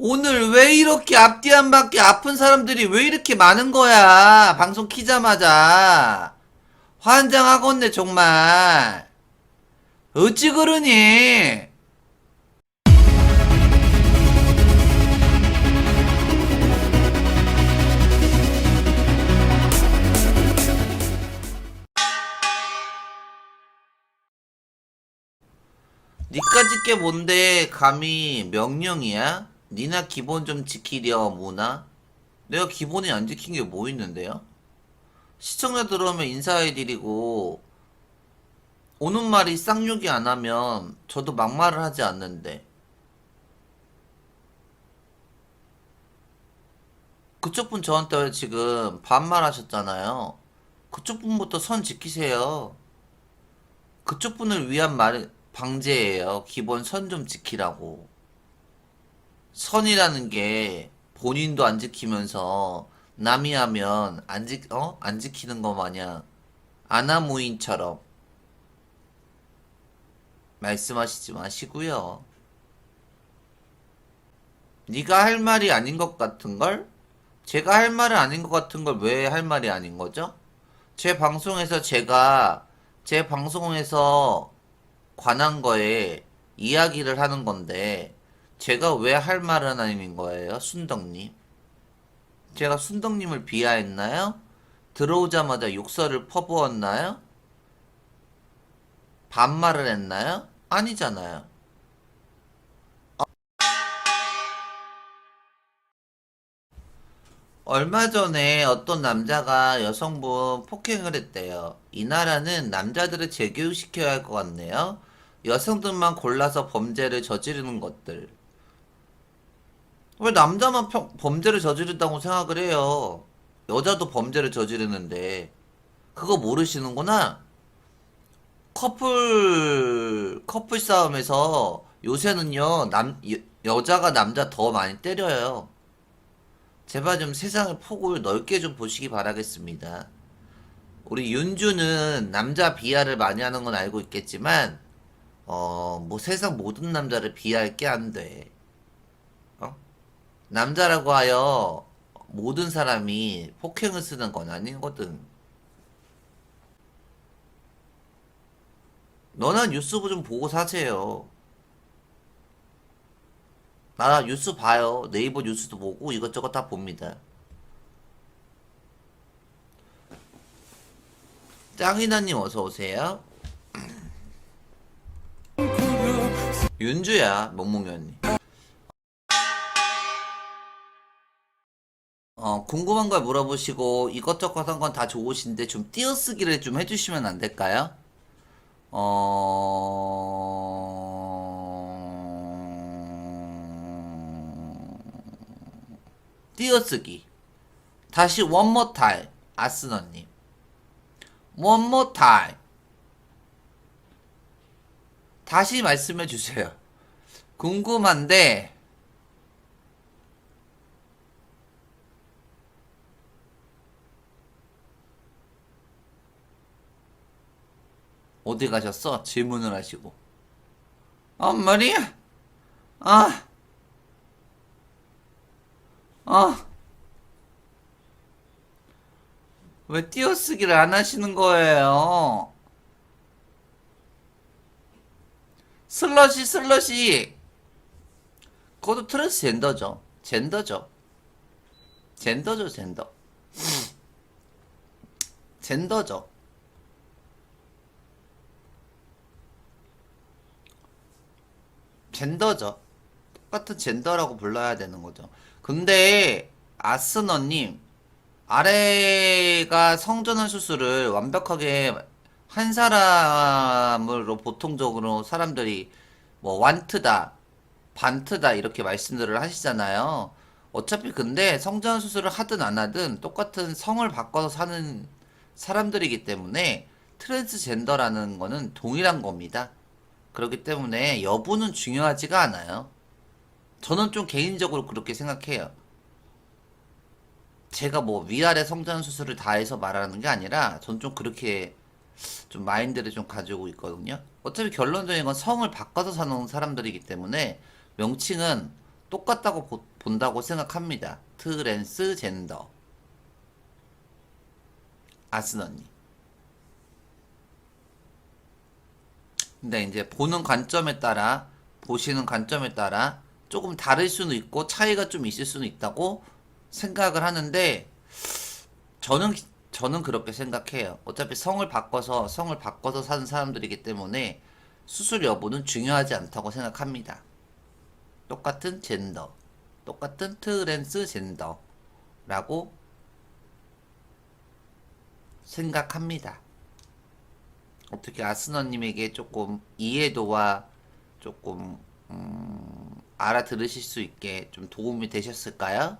오늘 왜 이렇게 앞뒤 안 받게 아픈 사람들이 왜 이렇게 많은 거야? 방송 키자마자. 환장하겠네, 정말. 어찌 그러니? 니까짓 게 뭔데 감히 명령이야? 니나 기본 좀 지키려 뭐나? 내가 기본이 안 지킨 게 뭐 있는데요? 시청자 들어오면 인사해드리고 오는 말이 쌍욕이 안 하면 저도 막말을 하지 않는데 그쪽 분 저한테 지금 반말 하셨잖아요. 그쪽 분부터 선 지키세요. 그쪽 분을 위한 말 방제예요. 기본 선 좀 지키라고. 선이라는 게 본인도 안 지키면서 남이 하면 안 지, 어? 안 지키는 거 마냥 아나무인처럼 말씀하시지 마시고요. 네가 할 말이 아닌 것 같은 걸? 제가 할 말은 아닌 것 같은 걸 왜 할 말이 아닌 거죠? 제 방송에서 제가 제 방송에서 관한 거에 이야기를 하는 건데 제가 왜 할 말은 아닌 거예요, 순덕님? 제가 순덕님을 비하했나요? 들어오자마자 욕설을 퍼부었나요? 반말을 했나요? 아니잖아요. 얼마 전에 어떤 남자가 여성분 폭행을 했대요. 이 나라는 남자들을 재교육시켜야 할 것 같네요. 여성들만 골라서 범죄를 저지르는 것들. 왜 남자만 평- 범죄를 저지른다고 생각을 해요? 여자도 범죄를 저지르는데. 그거 모르시는구나? 커플, 커플 싸움에서 요새는요, 남, 여, 여자가 남자 더 많이 때려요. 제발 좀 세상의 폭을 넓게 좀 보시기 바라겠습니다. 우리 윤주는 남자 비하를 많이 하는 건 알고 있겠지만, 어, 뭐 세상 모든 남자를 비하할 게 안 돼. 어? 남자라고 하여 모든 사람이 폭행을 쓰는 건 아니거든. 너나 뉴스부 좀 보고 사세요. 나 뉴스 봐요. 네이버 뉴스도 보고 이것저것 다 봅니다. 짱이나님 어서 오세요. 윤주야, 멍멍이언니. 어, 궁금한 걸 물어보시고 이것저것 한 건 다 좋으신데 좀 띄어쓰기를 좀 해주시면 안 될까요? 어... 띄어쓰기. 다시 more time. 아스너님. more time. 다시 말씀해 주세요. 궁금한데, 어디 가셨어? 질문을 하시고. 어, 말이야. 아. 아. 왜 띄어쓰기를 안 하시는 거예요? 슬러시, 슬러시. 그것도 트랜스젠더죠. 젠더죠. 젠더죠, 젠더. 젠더죠. 젠더죠. 똑같은 젠더라고 불러야 되는 거죠. 근데 아스너님 아래가 성전환 수술을 완벽하게 한 사람으로 보통적으로 사람들이 뭐 완트다, 반트다 이렇게 말씀들을 하시잖아요. 어차피 근데 성전환 수술을 하든 안 하든 똑같은 성을 바꿔서 사는 사람들이기 때문에 트랜스젠더라는 거는 동일한 겁니다. 그렇기 때문에 여부는 중요하지가 않아요. 저는 좀 개인적으로 그렇게 생각해요. 제가 뭐 위아래 성장 수술을 다 해서 말하는 게 아니라 전 좀 그렇게 좀 마인드를 좀 가지고 있거든요. 어차피 결론적인 건 성을 바꿔서 사는 사람들이기 때문에 명칭은 똑같다고 보- 본다고 생각합니다. 트랜스젠더. 아스너님. 근데 이제 보는 관점에 따라, 보시는 관점에 따라 조금 다를 수는 있고 차이가 좀 있을 수는 있다고 생각을 하는데, 저는, 저는 그렇게 생각해요. 어차피 성을 바꿔서, 성을 바꿔서 사는 사람들이기 때문에 수술 여부는 중요하지 않다고 생각합니다. 똑같은 젠더, 똑같은 트랜스 젠더라고 생각합니다. 어떻게 아스너님에게 조금 이해도와 조금 음, 알아들으실 수 있게 좀 도움이 되셨을까요?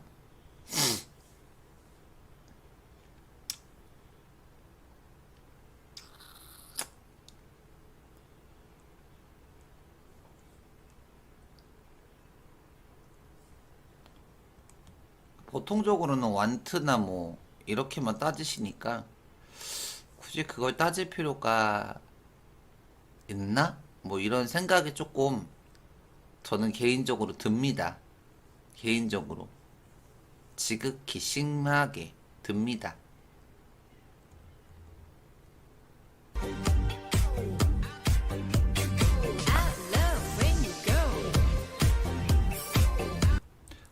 보통적으로는 완트나 뭐 이렇게만 따지시니까 굳이 그걸 따질 필요가 있나? 뭐 이런 생각이 조금 저는 개인적으로 듭니다. 개인적으로 지극히 심하게 듭니다.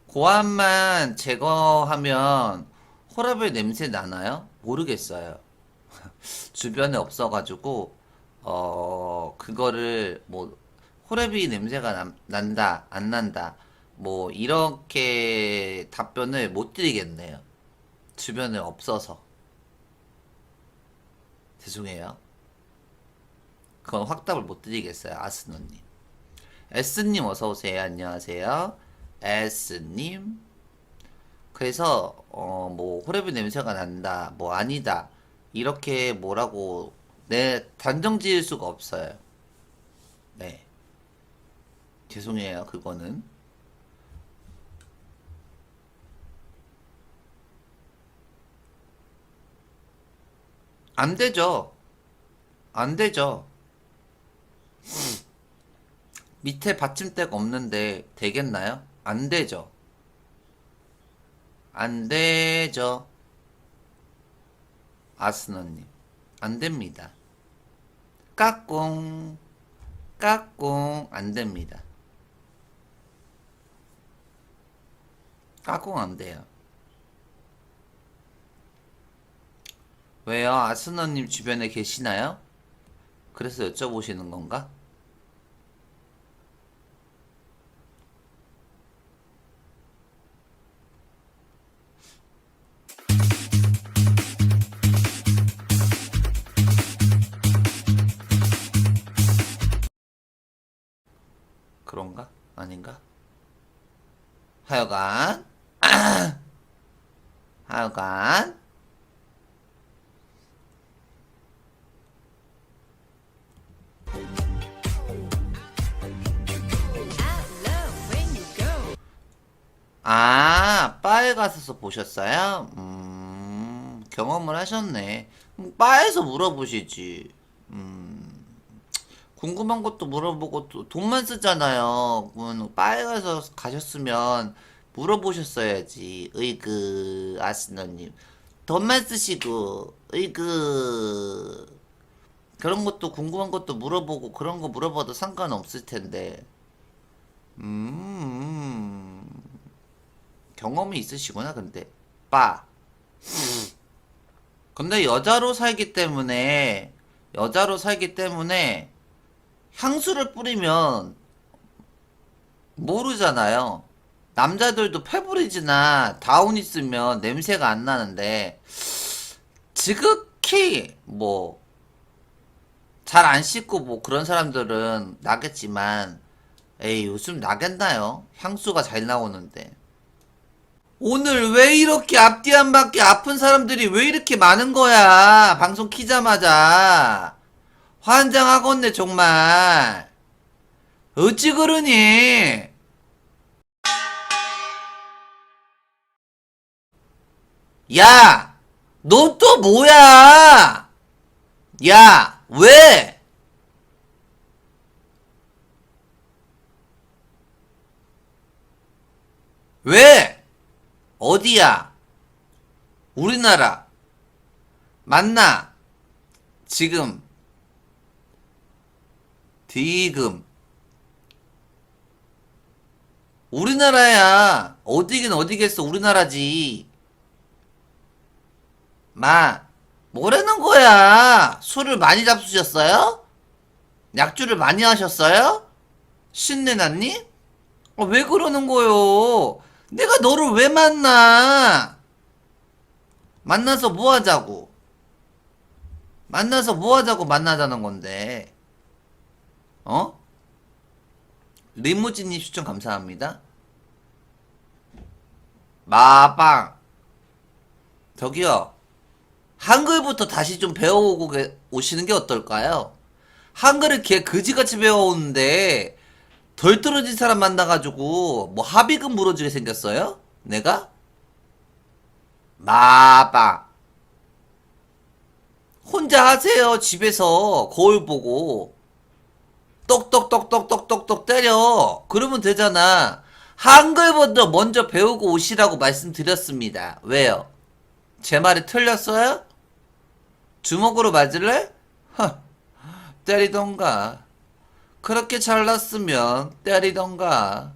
고함만 제거하면 호라벨 냄새 나나요? 모르겠어요. 주변에 없어가지고 어 그거를 뭐 호레비 냄새가 남- 난다 안 난다 뭐 이렇게 답변을 못 드리겠네요. 주변에 없어서 죄송해요. 그건 확답을 못 드리겠어요, 아스노님. S님 어서 오세요. 안녕하세요. S님. 그래서 어 뭐 호레비 냄새가 난다. 뭐 아니다. 이렇게 뭐라고 내 단정 지을 수가 없어요. 네. 죄송해요. 그거는. 안 되죠. 안 되죠. 밑에 받침대가 없는데 되겠나요? 안 되죠. 안 되죠. 아스너님. 안 됩니다. 까꿍. 까꿍. 안 됩니다. 까꿍 안 돼요. 왜요? 아스너님 주변에 계시나요? 그래서 여쭤보시는 건가? 그런가? 아닌가? 하여간 하여간. 아, 바에 가서 보셨어요? 음, 경험을 하셨네. 음, 바에서 물어보시지. 음, 궁금한 것도 물어보고 또 돈만 쓰잖아요. 바에 가서 가셨으면 물어보셨어야지. 으이그, 아스너님. 돈만 쓰시고, 으이그. 그런 것도 궁금한 것도 물어보고 그런 거 물어봐도 상관없을 텐데. 음. 경험이 있으시구나, 근데. 빠. 근데 여자로 살기 때문에, 여자로 살기 때문에, 향수를 뿌리면, 모르잖아요. 남자들도 페브리즈나 다운 있으면 냄새가 안 나는데, 지극히, 뭐, 잘 안 씻고 뭐 그런 사람들은 나겠지만, 에이, 요즘 나겠나요? 향수가 잘 나오는데. 오늘 왜 이렇게 앞뒤 안 맞게 아픈 사람들이 왜 이렇게 많은 거야? 방송 키자마자. 환장하겠네, 정말. 어찌 그러니? 야! 너 또 뭐야? 야! 왜? 왜? 어디야? 우리나라. 맞나? 지금. 디금. 우리나라야. 어디긴 어디겠어. 우리나라지. 마, 뭐라는 거야? 술을 많이 잡수셨어요? 약주를 많이 하셨어요? 신내났니? 어, 왜 그러는 거요? 내가 너를 왜 만나? 만나서 뭐 하자고? 만나서 뭐 하자고 만나자는 건데? 어? 리무진님 추천 감사합니다. 마빵. 저기요. 한글부터 다시 좀 배워오고 계- 오시는 게 어떨까요? 한글을 개 그지같이 배워오는데 덜 떨어진 사람 만나가지고 뭐 합의금 물어주게 생겼어요? 내가? 마빵. 혼자 하세요. 집에서 거울 보고. 똑똑똑똑똑똑똑 때려. 그러면 되잖아. 한글부터 먼저 배우고 오시라고 말씀드렸습니다. 왜요? 제 말이 틀렸어요? 주먹으로 맞을래? 허, 때리던가. 그렇게 잘났으면 때리던가.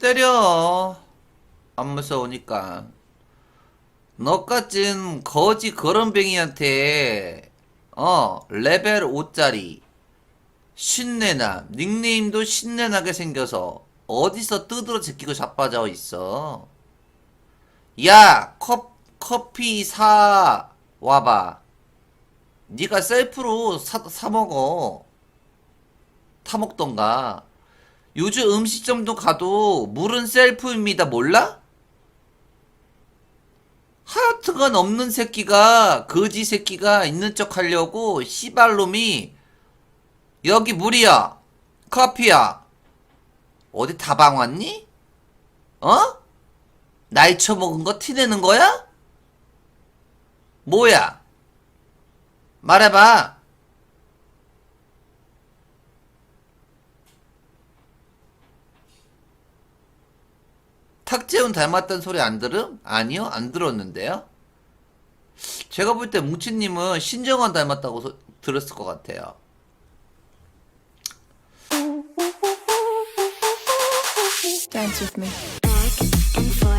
때려. 안 무서우니까. 너같은 거지 거런뱅이한테 어 레벨 5짜리 신내나 닉네임도 신내나게 생겨서 어디서 뜯으러 제끼고 자빠져 있어. 야, 컵, 커피 사 와봐. 네가 셀프로 사, 사 먹어. 타 먹던가. 요즘 음식점도 가도 물은 셀프입니다. 몰라? 하여튼간 없는 새끼가 거지 새끼가 있는 척 하려고 씨발놈이 여기 물이야. 커피야. 어디 다방 왔니? 어? 나이 처먹은 거 티내는 거야? 뭐야? 말해봐. 탁재훈 닮았다는 소리 안 들음? 아니요, 안 들었는데요. 제가 볼 때 뭉치님은 신정환 닮았다고 소- 들었을 것 같아요. Dance with me. back and forth.